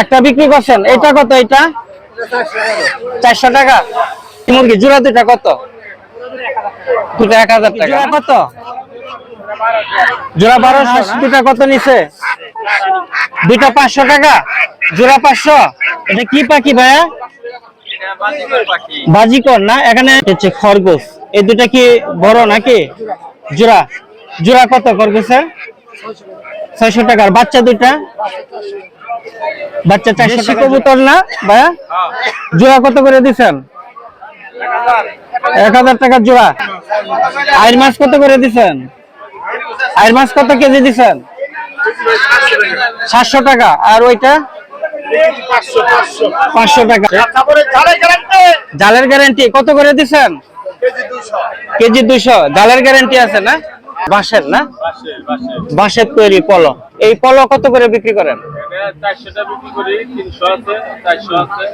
একটা বিক্রি করছেন? এটা কত এটা? চারশো টাকা। মুরগি জোড়া দুটা কত? দুটা এক হাজার টাকা। কত? জোড়া বারোশো। দুটা কত নিছে? দুইটা পাঁচশো টাকা। জোড়া পাঁচশো। এটা কি পাখি ভাইয়া? বাজিকর না? এখানে হচ্ছে খরগোশ। এই দুটা কি বড় নাকি? জোড়া। জোড়া কত খরগোশের? ছয়শো টাকার। বাচ্চা দুইটা? বাচ্চা চারশো কবুতর না ভাইয়া? জোড়া কত করে দিচ্ছেন এক হাজার টাকার জোড়া। আইর মাছ কত করে দিচ্ছেন আইর মাছ কত কেজি দিচ্ছেন সাতশো টাকা। আর ওইটা? পাঁচশো টাকা। জালের গ্যারান্টি। কত করে দিচ্ছেন কেজি দুইশো। জালের গ্যারান্টি আছে না? বাঁশের না? বাঁশের তৈরি পলো এই পলো কত করে বিক্রি করেন?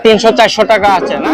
তিনশো চারশো টাকা আছে না?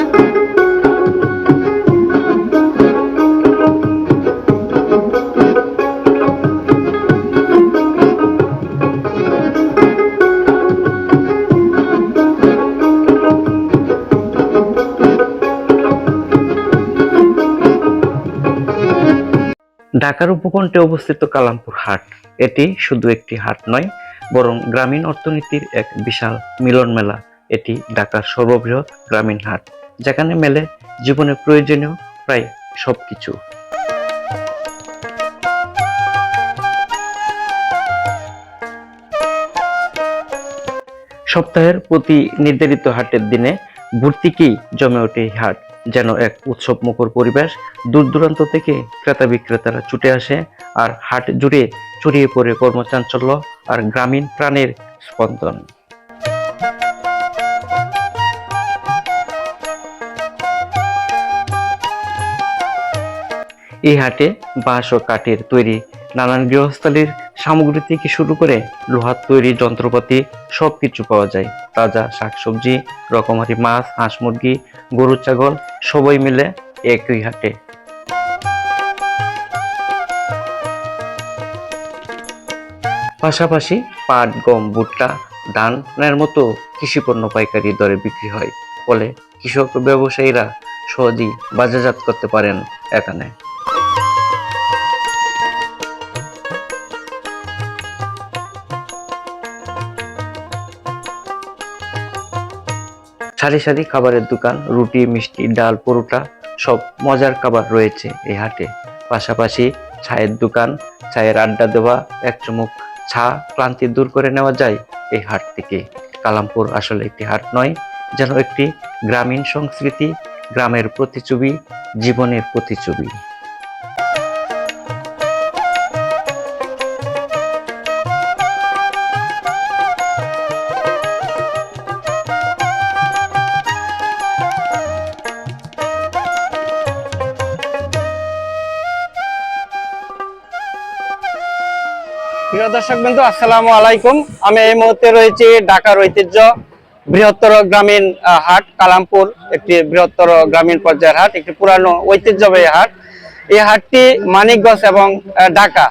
ঢাকার উপকণ্ঠে অবস্থিত কালামপুর হাট। এটি শুধু একটি হাট নয়, বরং গ্রামীণ অর্থনীতির এক বিশাল মিলন মেলা। এটি ঢাকার সর্ববৃহৎ গ্রামীণ হাট, যেখানে মেলে জীবনে প্রয়োজনীয় প্রায় সবকিছু। সপ্তাহের প্রতি নির্ধারিত হাটের দিনে ভর্তিকেই জমে ওঠে হাট? যেন এক উৎসব মুখর পরিবেশ দূর দূরান্ত থেকে ক্রেতা বিক্রেতারা ছুটে আসে আর হাট জুড়ে ছড়িয়ে পড়ে কর্মচাঞ্চল্য আর গ্রামীণ প্রাণের স্পন্দন। এই হাটে বাঁশ ও কাঠের তৈরি নানান গৃহস্থালির সামগ্রী থেকে শুরু করে লোহার তৈরি যন্ত্রপাতি সবকিছু পাওয়া যায়। তাজা শাকসবজি, রকমারি মাছ, হাঁস মুরগি, গরু, ছাগল, সবাই মিলে একই হাটে। পাশাপাশি পাট, গম, ভুট্টা, ধানের মতো কৃষি পণ্য পাইকারি দরে বিক্রি হয়। ফলে কৃষক ব্যবসায়ীরা সহজেই বাজারজাত করতে পারেন এখানে। সারি সারি খাবারের দোকান, রুটি, মিষ্টি, ডাল, পরোটা, সব মজার খাবার রয়েছে এই হাটে। পাশাপাশি ছায়ের দোকান ছায়ের আড্ডা দেওয়া, এক চুমুক ছা ক্লান্তি দূর করে নেওয়া যায় এই হাট থেকে। কালামপুর আসলে একটি হাট নয়, যেন একটি গ্রামীণ সংস্কৃতি, গ্রামের প্রতিচ্ছবি, জীবনের প্রতিচ্ছবি। দর্শক বিন্দু আসসালামু আলাইকুম। আমি এই মুহূর্তে রয়েছি ঢাকার ঐতিহ্য বৃহত্তর গ্রামীণ হাট, কালামপুর, একটি বৃহত্তর গ্রামীণ পর্যায়ের হাট, একটি পুরানো ঐতিহ্যবাহী হাট। এই হাটটি মানিকগঞ্জ এবং ঢাকা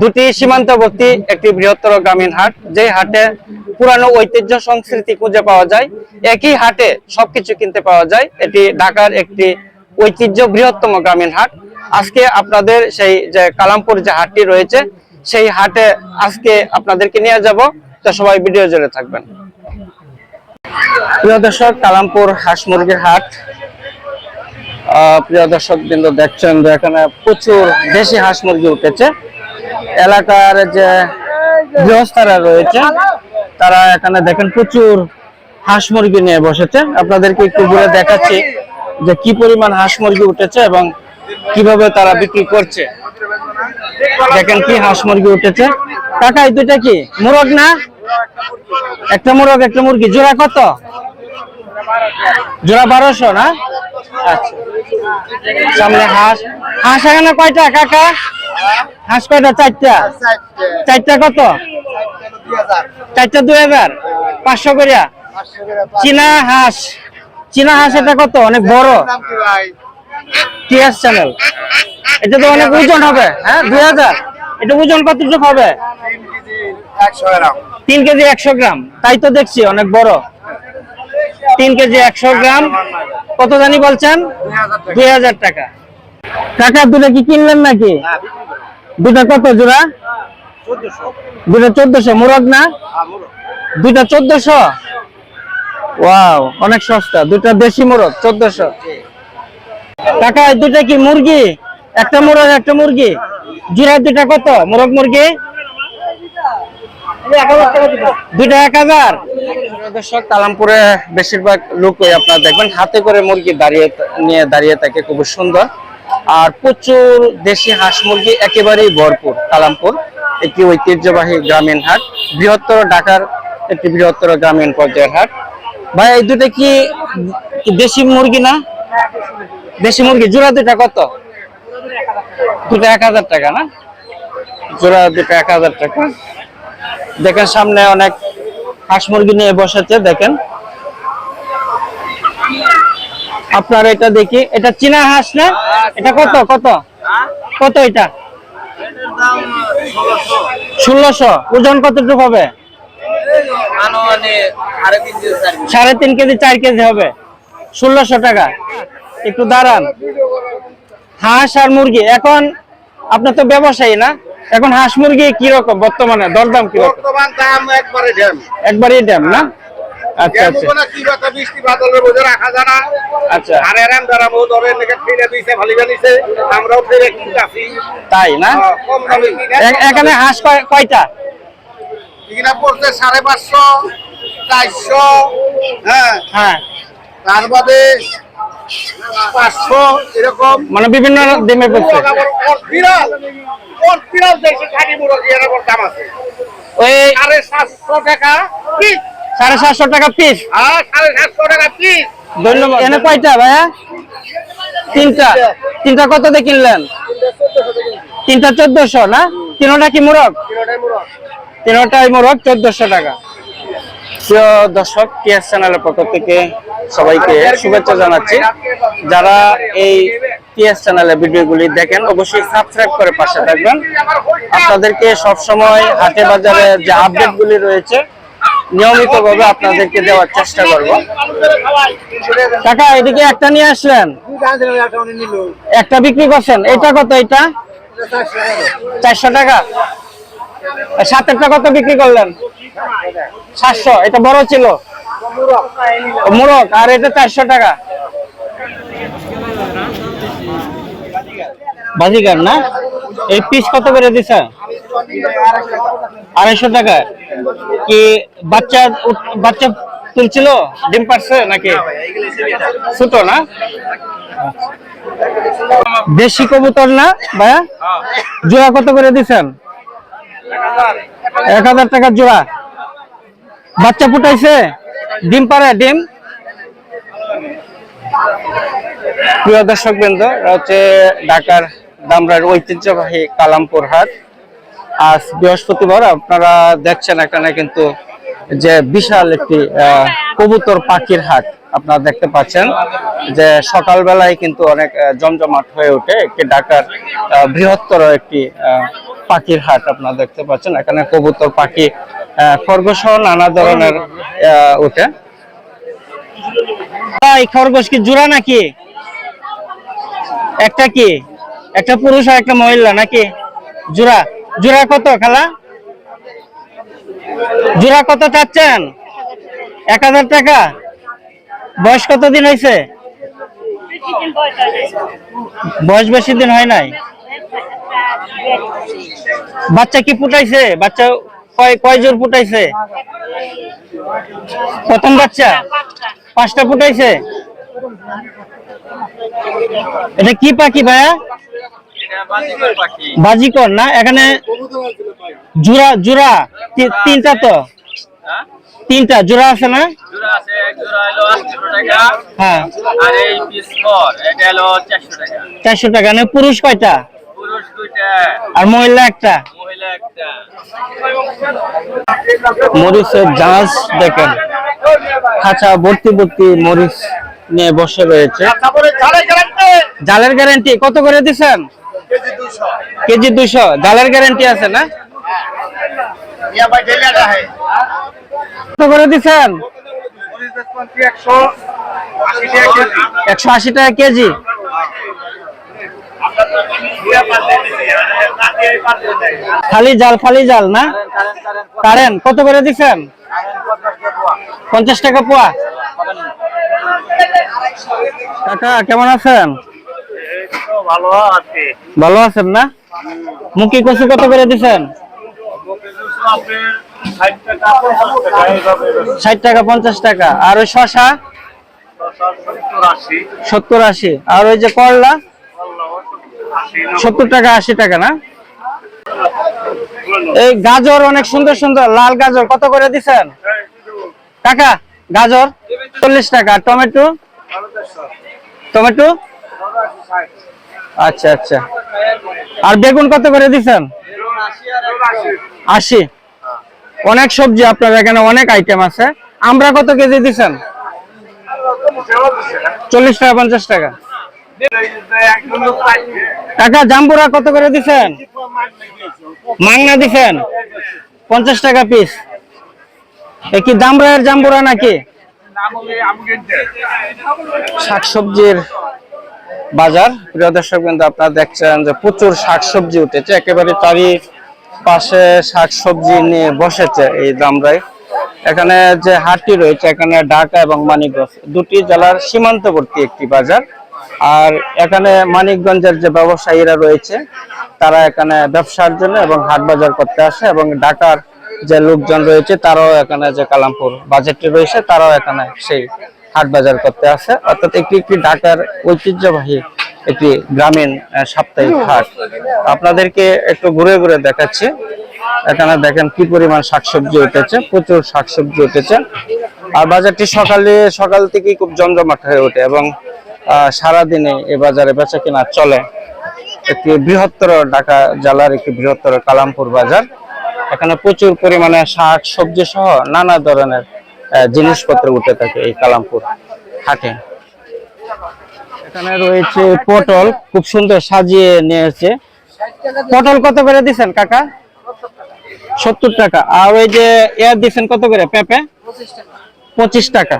দুটি সীমান্তবর্তী একটি বৃহত্তর গ্রামীণ হাট। যে হাটে পুরানো ঐতিহ্য সংস্কৃতি খুঁজে পাওয়া যায়, একই হাটে সবকিছু কিনতে পাওয়া যায়। এটি ঢাকার একটি ঐতিহ্য বৃহত্তম গ্রামীণ হাট। আজকে আপনাদের সেই যে কালামপুর যে হাটটি রয়েছে সেই হাটে আজকে আপনাদেরকে নিয়ে যাব। তো সবাই ভিডিও জুড়ে থাকবেন। প্রিয় দর্শক, কালামপুর হাঁস মুরগির হাট। প্রিয় দর্শক, বিন্দু দেখছেন যে এখানে প্রচুর দেশি হাঁস মুরগি উঠেছে। এলাকার যে গৃহস্থারা রয়েছে, তারা এখানে দেখেন প্রচুর হাঁস মুরগি নিয়ে বসেছে। আপনাদেরকে একটু ঘুরে দেখাচ্ছি যে কি পরিমাণ হাঁস মুরগি উঠেছে এবং কীভাবে তারা বিক্রি করছে। দেখেন কি হাঁস মুরগি উঠেছে। কাকা, এই দুইটা কি? মুরগ না? একটা মুরগ, একটা মুরগি। জোড়া কত? জোড়া বারোশো না? আচ্ছা। সামনে হাঁস। হাঁস এখানে কয়টা, কাকা? হাঁস কয়টা? চারটা? চারটা কত? চারটা দুই হাজার। পাঁচশো করিয়া চীনা হাঁস। চীনা হাঁস এটা কত? অনেক বড়। TS channel. এটা তো অনেক ওজন হবে হ্যাঁ দুই হাজার। এটা ওজন কতটুকু হবে? তিন কেজি একশো গ্রাম। তাই তো দেখছি, অনেক বড়। তিন কেজি একশো গ্রাম। কত জানি বলছেন? দুই হাজার টাকা। টাকা দুটো কি কিনলেন নাকি? দুটা কত জোড়া? দুটা চোদ্দশো। মুরগ না? দুইটা চোদ্দশো? ওয়াও, অনেক সস্তা। দুইটা দেশি মোরগ, চোদ্দশো। টাকা দুইটা কি মুরগি? একটা মোরগ, একটা মুরগি। জোড়া দুটা কত? মোরগ, মুরগি? বেশিরভাগ লোকই দেখবেন, হাতে করে মুরগি দাঁড়িয়ে নিয়ে দাঁড়িয়ে থাকে খুব সুন্দর। আর প্রচুর দেশি হাঁস মুরগি একেবারেই ভরপুর একটি ঐতিহ্যবাহী গ্রামীণ হাট, বৃহত্তর ঢাকার একটি বৃহত্তর গ্রামীণ পর্যায়ের হাট। ভাই, এই দুটা কি দেশি মুরগি না? দেশি মুরগি জোড়া দুটা কত? দুটা এক হাজার টাকা না? জোড়া দুটা এক হাজার টাকা। দেখেন সামনে অনেক হাঁস মুরগি নিয়ে বসেছে, দেখেন। আপনার এটা দেখি, এটা চীনা হাঁস না? এটা কত কত? কত এটা? ষোলোশো। ওজন কতটুকু হবে? সাড়ে তিন কেজি, চার কেজি হবে। ষোলোশো টাকা। একটু দাঁড়ান। হাঁস আর মুরগি। এখন আপনার তো ব্যবসায়ী না এখন হাঁস মুরগি কীরকম বর্তমানে? দরদাম কীরকম? বর্তমান দাম একবারে ঢেম। একবারই ড্যাম না? আচ্ছা আচ্ছা। কি কথা বৃষ্টি বাদলের বোঝে রাখা জানা আচ্ছা। আর এরাম দ্বারা বহু ধরে নাকি ফিরে দিয়েছে ভালি জানিছে আমরাও ফিরে কিনতে আসি তাই না? কম দামে এখানে হাঁস কয়টা? কিনা পড়ছে হ্যাঁ। হ্যাঁ। তার বাদে পাঁচশো এরকম। মানে বিভিন্ন ডিমে পড়ছে। বিড়াল। ওর বিড়াল দেশে খালি মুরগি এর দাম আছে। ওই সাড়ে সাতশো টাকা পিস সাড়ে সাতশো টাকা পিস আর সাড়ে সাতশো টাকা পিস ধন্যবাদ। এনে কয়টা ভাইয়া? তিনটা। তিনটা। কত দিয়ে কিনলেন? তিনটা চোদ্দশো না? তিনটা কি মুরগ। তিনটাই মোরগ চোদ্দশো টাকা। প্রিয় দর্শক, টিএস চ্যানেলের পক্ষ থেকে সবাইকে শুভেচ্ছা জানাচ্ছি। যারা এই টিএস চ্যানেলের ভিডিওগুলি দেখেন, অবশ্যই সাবস্ক্রাইব করে পাশে থাকবেন। আপনাদেরকে সব সময় হাটে বাজারে যে আপডেটগুলি রয়েছে, নিয়মিতভাবে আপনাদেরকে দেওয়ার চেষ্টা করব। টাকা এদিকে একটা নিয়ে আসলেন? একটা বিক্রি করছেন। এটা কত এটা? চারশো টাকা। আর সাতেরটা কত বিক্রি করলেন? সাতশো এটা বড় ছিল। ও, আর এটা চারশো টাকা। বাজিগার না? এই পিস কত করে দিছে? আড়াইশো টাকা। কি বাচ্চা বাচ্চা তুলছিল? ডিম পারছে নাকি? ছোট না? দেশি কবুতর না ভাইয়া? জোড়া কত করে দিছেন? এক হাজার টাকার জোড়া। বাচ্চা ফুটাইছে? ডিম পারে ডিম? প্রিয় দর্শক বৃন্দ হচ্ছে ঢাকার দামরার ঐতিহ্যবাহী কালামপুর হাট। আজ বৃহস্পতিবার, আপনারা দেখছেন এখানে কিন্তু যে বিশাল একটি কবুতর পাখির হাট আপনারা দেখতে পাচ্ছেন। যে সকালবেলায় কিন্তু অনেক জমজমাট হয়ে ওঠে। একটি ঢাকার বৃহত্তর একটি পাখির হাট আপনারা দেখতে পাচ্ছেন। এখানে কবুতর, পাখি খরগোশ নানা ধরনের ওঠে। খরগোশ কি জোড়া নাকি? একটা কি? একটা পুরুষ আর একটা মহিলা নাকি? জোড়া। জোড়া কত খালা? জোড়া কত চাচ্ছেন? এক হাজার টাকা? বয়স কত দিন হয়েছে? বয়স বেশি দিন হয় নাই। বাচ্চা কি ফুটাইছে বাচ্চা কয় কয় জোর ফুটাইছে প্রথম বাচ্চা? পাঁচটা ফুটাইছে এটা কি পাখি ভাইয়া? বাজিকর না? এখানে জোড়া জোড়া তিনটা তো? তিনটা জোড়া আছে না? হ্যাঁ। চারশো টাকা। না পুরুষ কয়টা? আর মহিলা একটা। মরিচের জাহাজ দেখেন। খাঁচা ভর্তি ভর্তি মরিচ নিয়ে বসে রয়েছে। জালের গ্যারান্টি কত করে দিচ্ছেন? কেজি দুশো দুইশো। জালের গ্যারান্টি আছে না? কত করে দিচ্ছেন? একশো আশি টাকা কেজি একশো আশি টাকা কেজি খালি জাল খালি জাল না? কারেন্ট, কত করে দিচ্ছেন পঞ্চাশ টাকা পোয়া। কাকা, কেমন আছেন? ভালো আছে ভালো আছেন না? মুখি কচু কত করে দিচ্ছেন ষাট টাকা, পঞ্চাশ টাকা। আর ওই শশা? সত্তর আশি। আর ওই যে করলা? সত্তর টাকা, আশি টাকা না? এই গাজর অনেক সুন্দর সুন্দর, লাল গাজর, কত করে দিচ্ছেন কাকা, গাজর চল্লিশ টাকা, টমেটো? টমেটো? আচ্ছা আচ্ছা। আর বেগুন কত করে দিচ্ছেন আশি। অনেক সবজি আপনার এখানে অনেক আইটেম আছে। আমরা কত কেজি দিচ্ছেন চল্লিশ টাকা, পঞ্চাশ টাকা। কাকা, জাম্বুরা কত করে দিচ্ছেন মাংনা দিচ্ছেন পঞ্চাশ টাকা পিস এ কি দামরায়ের জাম্বুরা নাকি? শাকসবজির বাজার। প্রিয় দর্শক বিন্দু, আপনারা দেখছেন যে প্রচুর শাকসবজি উঠেছে। একেবারে তারই পাশে শাকসবজি নিয়ে বসেছে এই দামরাই। এখানে যে হাটটি রয়েছে, এখানে ঢাকা এবং মানিকগঞ্জ, দুটি জেলার সীমান্তবর্তী একটি বাজার। আর এখানে মানিকগঞ্জের যে ব্যবসায়ীরা রয়েছে, তারা এখানে ব্যবসার জন্য এবং হাট বাজার করতে আসে এবং ঢাকার যে লোকজন রয়েছে, তারাও এখানে যে কালামপুর বাজারটি রয়েছে, তারাও এখানে সেই হাট বাজার করতে আসে। অর্থাৎ একটি একটি ঢাকার ঐতিহ্যবাহী একটি গ্রামীণ সাপ্তাহিক হাট। আপনাদেরকে একটু ঘুরে ঘুরে দেখাচ্ছি। এখানে দেখেন কি পরিমাণ শাকসবজি উঠেছে, প্রচুর শাকসবজি উঠেছে। আর বাজারটি সকালে, সকাল থেকেই খুব জমজমাট হয়ে ওঠে এবং সারাদিনে এই বাজারে বেচা কিনা চলে। একটি বৃহত্তর ঢাকা জেলার একটি বৃহত্তর কালামপুর বাজার। এখানে প্রচুর পরিমাণে শাক, সবজি সহ নানা ধরনের জিনিসপত্র উঠে থাকে এই কালামপুর হাটে। এখানে রয়েছে পটল, খুব সুন্দর সাজিয়ে নিয়েছে। পটল কত করে দিচ্ছেন কাকা? সত্তর টাকা। আর ওই যে এয়ার দিচ্ছেন কত করে? পেঁপে? পঁচিশ টাকা।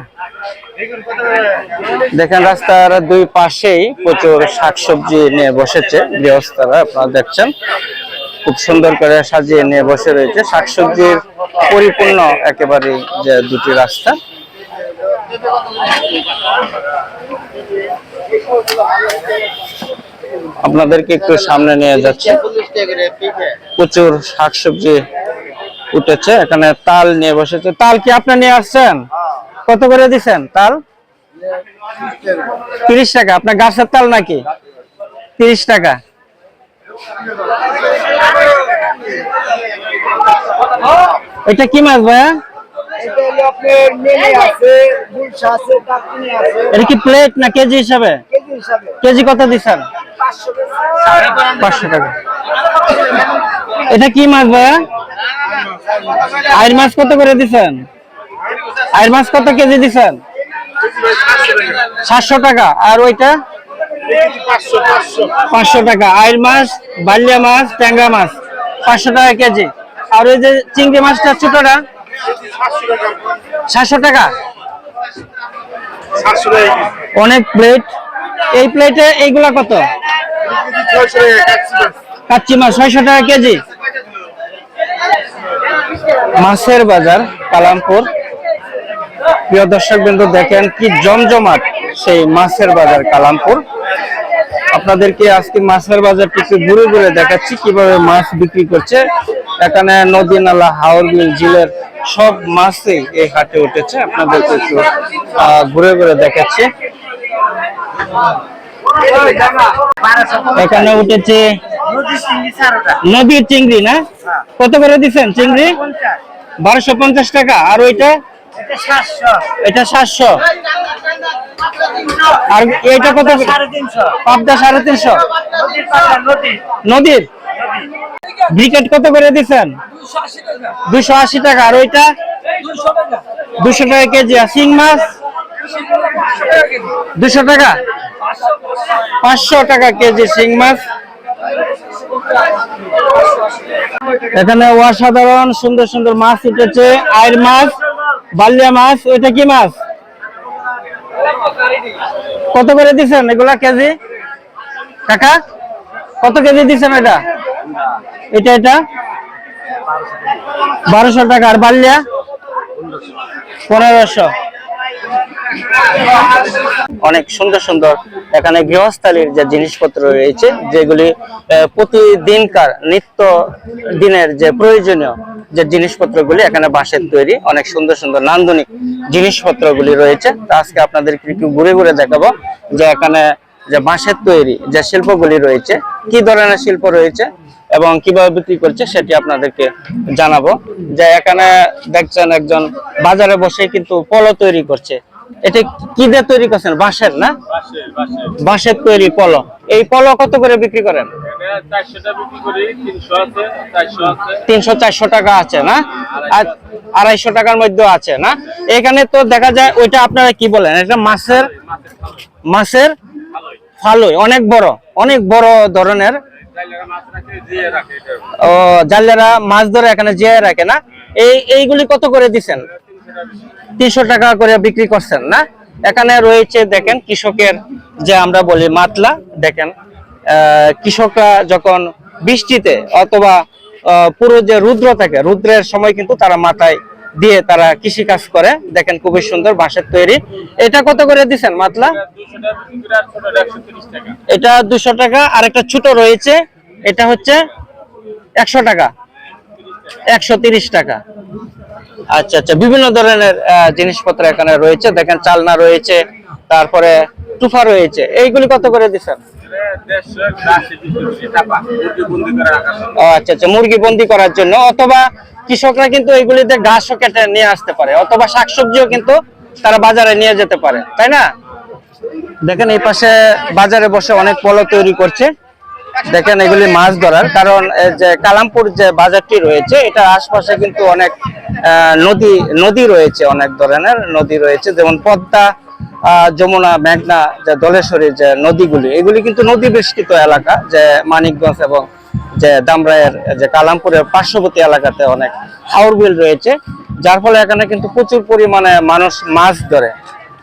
দেখেন, রাস্তার দুই পাশেই প্রচুর শাকসবজি নিয়ে বসেছে গৃহস্থরা, আপনারা দেখছেন। খুব সুন্দর করে সাজিয়ে নিয়ে বসে রয়েছে। শাকসবজির পরিপূর্ণ একেবারে যে দুটি রাস্তা। আপনাদেরকে একটু সামনে নিয়ে যাচ্ছে। প্রচুর শাকসবজি উঠেছে। এখানে তাল নিয়ে বসেছে। তাল কি আপনি নিয়ে আসছেন? কত করে দিছেন? তাল? তিরিশ টাকা। আপনার গাছের তাল নাকি? তিরিশ টাকা। এটা কি মাছ ভাইয়া? এটা কি প্লেট না কেজি হিসাবে? কেজি কত দিচ্ছেন পাঁচশো টাকা। এটা কি মাছ ভাইয়া? আইর মাছ কত করে দিচ্ছেন আইর মাছ কত কেজি দিচ্ছেন সাতশো টাকা। আর ওইটা? পাঁচশো টাকা। আইর মাছ, বালিয়া মাছ, ট্যাংরা মাছ, পাঁচশো টাকা কেজি। আর ওই যে চিংড়ি মাছটা ছোটটা? সাতশো টাকা। অনেক প্লেট এই প্লেটে এইগুলা কত? কাচ্চি মাছ, ছয়শো টাকা কেজি। মাছের বাজার, কালামপুর। প্রিয় দর্শক বিন্দু দেখেন কি জমজমাট সেই মাছের বাজার কালামপুর। আপনাদেরকে আজকে মাছের বাজারটি একটু ঘুরে ঘুরে দেখাচ্ছি, কীভাবে মাছ বিক্রি করছে। এখানে নদী নালা হাওর বিল সব মাছই এই হাটে উঠেছে। আপনাদেরকে একটু ঘুরে ঘুরে দেখাচ্ছি। এখানে উঠেছে নদীর চিংড়ি না? কত করে দিচ্ছেন চিংড়ি? বারোশো টাকা। আর ওইটা? এটা সাতশো। আর এইটা কত? পাবদা সাড়ে তিনশো। নদীর ব্রিকেট কত করে দিচ্ছেন দুশো আশি টাকা। আর ওইটা? দুশো টাকা কেজি। আর শিং মাছ? দুশো টাকা? পাঁচশো টাকা কেজি শিং মাছ। এখানে অসাধারণ সুন্দর সুন্দর মাছ উঠেছে। আয়ের মাছ। বালিয়া মাছ, ওইটা কি মাছ? কত করে দিচ্ছেন এগুলা কেজি? কাকা, কত কেজি দিচ্ছেন এটা? এটা এটা? বারোশো টাকা, আর বালিয়া? পনেরোশো। অনেক সুন্দর সুন্দর এখানে গৃহস্থালির যে জিনিসপত্র রয়েছে, যেগুলি প্রতিদিনকার নিত্য দিনের যে প্রয়োজনীয় যে জিনিসপত্রগুলি এখানে বাঁশের তৈরি, অনেক সুন্দর সুন্দর নান্দনিক জিনিসপত্রগুলি রয়েছে। আজকে আপনাদেরকে একটু ঘুরে ঘুরে দেখাবো যে এখানে যে বাঁশের তৈরি যে শিল্পগুলি রয়েছে, কি ধরনের শিল্প রয়েছে এবং কীভাবে বিক্রি করছে সেটি আপনাদেরকে জানাব। যে এখানে দেখছেন একজন বাজারে বসে কিন্তু পলো তৈরি করছে। এটা কি দিয়ে তৈরি করছেন? বাঁশের না? বাঁশের তৈরি পলো এই পলো কত করে বিক্রি করেন? তিনশো চারশো টাকা আছে না? আর আড়াইশো টাকার মধ্যে আছে না? এখানে তো দেখা যায় ওইটা আপনারা কি বলেন? এটা মাছের মাছের ভালোই ফালুই। অনেক বড় অনেক বড় ধরনের। ও জালেরা মাছ ধরে এখানে জিয়ে রাখে না? এই এইগুলি কত করে দিছেন? তিনশো টাকা করে বিক্রি করছেন, না? এখানে রয়েছে, দেখেন, কৃষকের যে আমরা বলি মাতলা, দেখেন কৃষকরা যখন বৃষ্টিতে অথবা পুরো যে রুদ্র থাকে, রুদ্রের সময় কিন্তু তারা মাথায় দিয়ে তারা কৃষি কাজ করে। দেখেন, খুবই সুন্দর বাঁশের তৈরি। এটা কত করে দিচ্ছেন, মাতলা? এটা দুশো টাকা আর একটা ছোট রয়েছে, এটা হচ্ছে একশো টাকা একশো টাকা। আচ্ছা আচ্ছা বিভিন্ন ধরনের জিনিসপত্র এখানে রয়েছে। দেখেন চালনা রয়েছে, তারপরে টুফা রয়েছে। এইগুলি কত করে দিচ্ছেন? আচ্ছা আচ্ছা মুরগি বন্দি করার জন্য। অথবা কৃষকরা কিন্তু এইগুলিতে ঘাসও কেটে নিয়ে আসতে পারে। অথবা শাকসবজিও কিন্তু তারা বাজারে নিয়ে যেতে পারে। তাই না? দেখেন, এই পাশে বাজারে বসে অনেক পলো তৈরি করছে। দেখেন এগুলি মাছ ধরার কারণ যে কালামপুর যে বাজারটি রয়েছে এটা আশপাশে কিন্তু অনেক নদী নদী রয়েছে অনেক ধরনের নদী রয়েছে যেমন পদ্মা যমুনা মেঘনা যে দলেশ্বরী যে নদীগুলি এগুলি কিন্তু নদী বেষ্টিত এলাকা যে মানিকগঞ্জ এবং যে দামরায়ের যে কালামপুরের পার্শ্ববর্তী এলাকাতে অনেক হাওর বিল রয়েছে যার ফলে এখানে কিন্তু প্রচুর পরিমাণে মানুষ মাছ ধরে।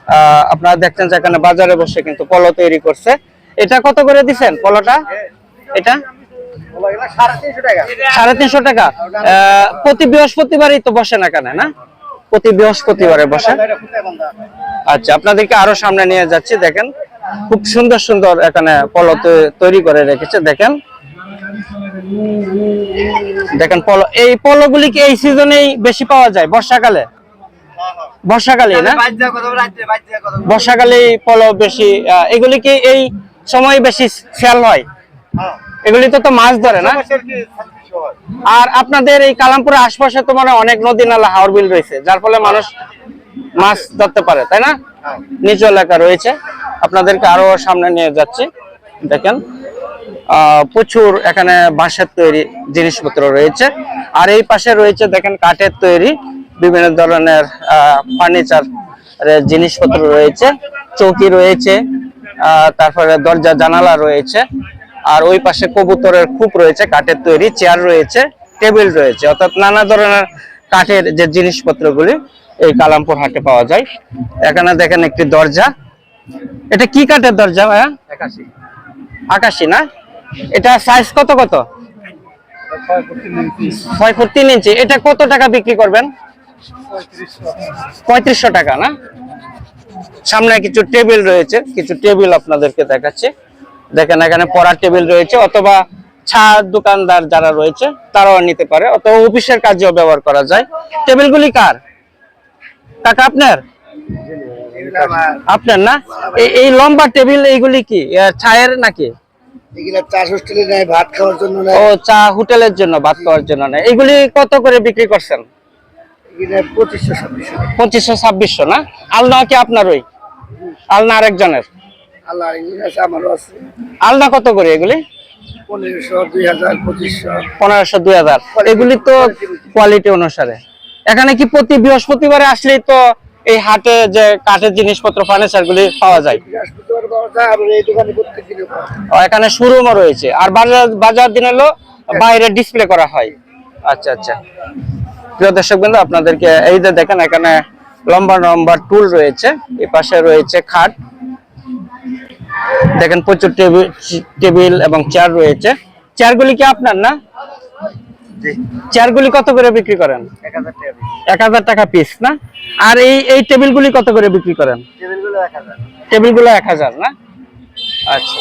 আহ, আপনারা দেখছেন যে এখানে বাজারে বসে কিন্তু পলো তৈরি করছে। এটা কত করে দিছেন পলোটা? এটা? সাড়ে তিনশো টাকা। প্রতি বৃহস্পতিবারই তো বসে না কেন, না? প্রতি বৃহস্পতিবারে বসে? আচ্ছা আপনাদেরকে আরও সামনে নিয়ে যাচ্ছি, দেখেন। খুব সুন্দর সুন্দর এখানে পলো তৈরি করে রেখেছে, দেখেন। দেখেন পলো, এই পলোগুলি কি এই সিজনেই বেশি পাওয়া যায় বর্ষাকালে? বর্ষাকালে না? বর্ষাকালে পলো বেশি এগুলি কি এই সময় বেশি সেল হয়? এগুলি তো তো মাছ ধরে না? আর আপনাদের এই কালামপুরের আশপাশে তো মানে অনেক নদী নালা হাওর বিল রয়েছে যার ফলে মানুষ মাছ ধরতে পারে তাই না? নিচু এলাকা রয়েছে। আপনাদেরকে আরও সামনে নিয়ে যাচ্ছি। দেখেন প্রচুর এখানে বাঁশের তৈরি জিনিসপত্র রয়েছে। আর এই পাশে রয়েছে দেখেন কাঠের তৈরি বিভিন্ন ধরনের ফার্নিচার জিনিসপত্র রয়েছে চৌকি রয়েছে আহ, তারপরে দরজা জানালা রয়েছে। আর ওই পাশে কবুতরের খুব রয়েছে কাঠের তৈরি চেয়ার রয়েছে টেবিল রয়েছে। অর্থাৎ নানা ধরনের কাঠের যে জিনিসপত্রগুলি এই কালামপুর হাটে পাওয়া যায়। এখানে দেখেন একটি দরজা। এটা কি কাঠের দরজা ভাইয়া? আকাশি। না? এটা সাইজ কত কত? ছয় ফুট তিন ইঞ্চি। এটা কত টাকা বিক্রি করবেন? পঁয়ত্রিশশো টাকা। না? সামনে কিছু টেবিল রয়েছে কিছু টেবিল আপনাদেরকে দেখাচ্ছি। দেখেন এখানে পড়ার টেবিল রয়েছে অথবা চা দোকানদার যারা রয়েছে তারাও নিতে পারে অথবা অফিসের কাজেও ব্যবহার করা যায়। টেবিলগুলি কার? কাকা আপনার? আপনার না? এই- লম্বা টেবিল এইগুলি কি? চায়ের নাকি? ভাত খাওয়ার জন্য ও চা হোটেলের জন্য ভাত খাওয়ার জন্য না এগুলি কত করে বিক্রি করছেন? পঁচিশশো ছাব্বিশশো। না? আলনা কি আপনার ওই আলনা আরেকজনের? আল্লাহ আছে আমারও আছে। আলনা কত করে এগুলি? পনেরোশো দুই হাজার পঁচিশশো। পনেরোশো দুই হাজার। এগুলি তো কোয়ালিটি অনুসারে। এখানে কি প্রতি বৃহস্পতিবারে আসলেই তো এই হাটে যে কাঠের জিনিসপত্র ফার্নিচার গুলি পাওয়া যায়? এখানে শোরুমও রয়েছে। আর বাজার বাজার দিন হলো বাইরে ডিসপ্লে করা হয়। আচ্ছা আচ্ছা। প্রিয় দর্শক বন্ধু আপনাদেরকে এই যে দেখেন এখানে লম্বা লম্বা টুল রয়েছে। এই পাশে রয়েছে খাট। দেখেন প্রচুর টেবিল টেবিল এবং চেয়ার রয়েছে। চেয়ারগুলি কি আপনার না? চেয়ারগুলি কত করে বিক্রি করেন? এক হাজার টাকা পিস না? আর এই এই টেবিলগুলি কত করে বিক্রি করেন? টেবিলগুলো এক হাজার। এক হাজার না? আচ্ছা।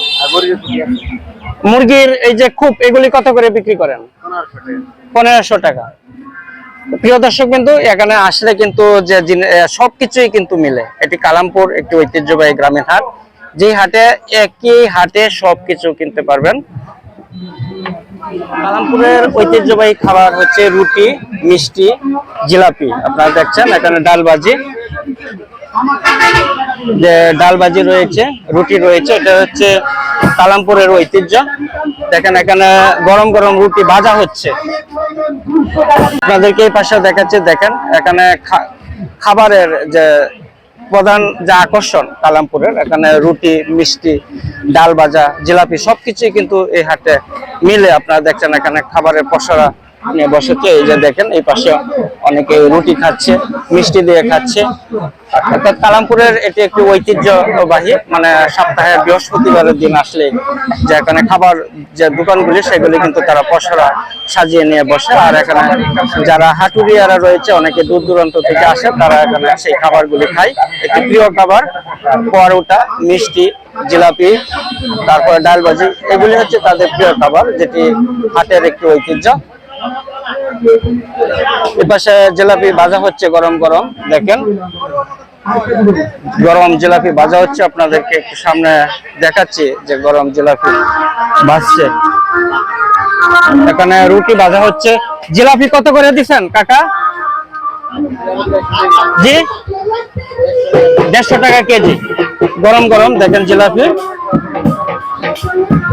মুরগির এই যে খুব এগুলি কত করে বিক্রি করেন? পনেরোশো টাকা। প্রিয় দর্শক বিন্দু এখানে আসলে কিন্তু যে সবকিছুই কিন্তু মিলে। এটি কালামপুর একটি ঐতিহ্যবাহী গ্রামীণ হাট। যে হাটে একই হাটে সবকিছু কিনতে পারবেন। কালামপুরের ঐতিহ্যবাহী খাবার হচ্ছে রুটি, মিষ্টি, জিলাপি। আপনারা দেখছেন, এখানে ডালবাজি যে ডালবাজি রয়েছে, রুটি রয়েছে, এটা হচ্ছে কালামপুরের ঐতিহ্য। দেখেন, এখানে গরম গরম রুটি ভাজা হচ্ছে। আপনাদেরকে এই পাশে দেখাচ্ছে, দেখেন, এখানে খাবারের যে প্রধান যা আকর্ষণ কালামপুরের, এখানে রুটি, মিষ্টি, ডাল ভাজা, জিলাপি সবকিছুই কিন্তু এই হাটে মিলে আপনারা দেখছেন এখানে খাবারের পসরা নিয়ে বসেছে, এই যে দেখেন, এই পাশে অনেকে রুটি খাচ্ছে, মিষ্টি দিয়ে খাচ্ছে। অর্থাৎ কালামপুরের এটি একটি ঐতিহ্যবাহী মানে সপ্তাহে বৃহস্পতিবারের দিন আসলে যে এখানে খাবার যে দোকানগুলি, সেগুলি কিন্তু তারা পসরা সাজিয়ে নিয়ে বসে। আর এখানে যারা হাটুরিয়ারা রয়েছে, অনেকে দূর দূরান্ত থেকে আসে, তারা এখানে সেই খাবারগুলি খায়। একটি প্রিয় খাবার, পরোটা, মিষ্টি, জিলাপি, তারপরে ডালবাজি, এগুলি হচ্ছে তাদের প্রিয় খাবার, যেটি হাটের একটি ঐতিহ্য। এপাশে জিলাপি ভাজা হচ্ছে গরম গরম, দেখেন। গরম জিলাপি ভাজা হচ্ছে, আপনাদেরকে একটু সামনে দেখাচ্ছি যে গরম জিলাপি ভাজছে। এখানে রুটি ভাজা হচ্ছে। জিলাপি কত করে দিছেন কাকা? জি? দেড়শো টাকা কেজি। গরম গরম, দেখেন জিলাপি।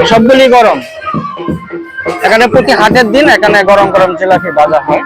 সবগুলি গরম। এখানে প্রতি হাটের দিন এখানে গরম গরম জিলাপি ভাজা হয়।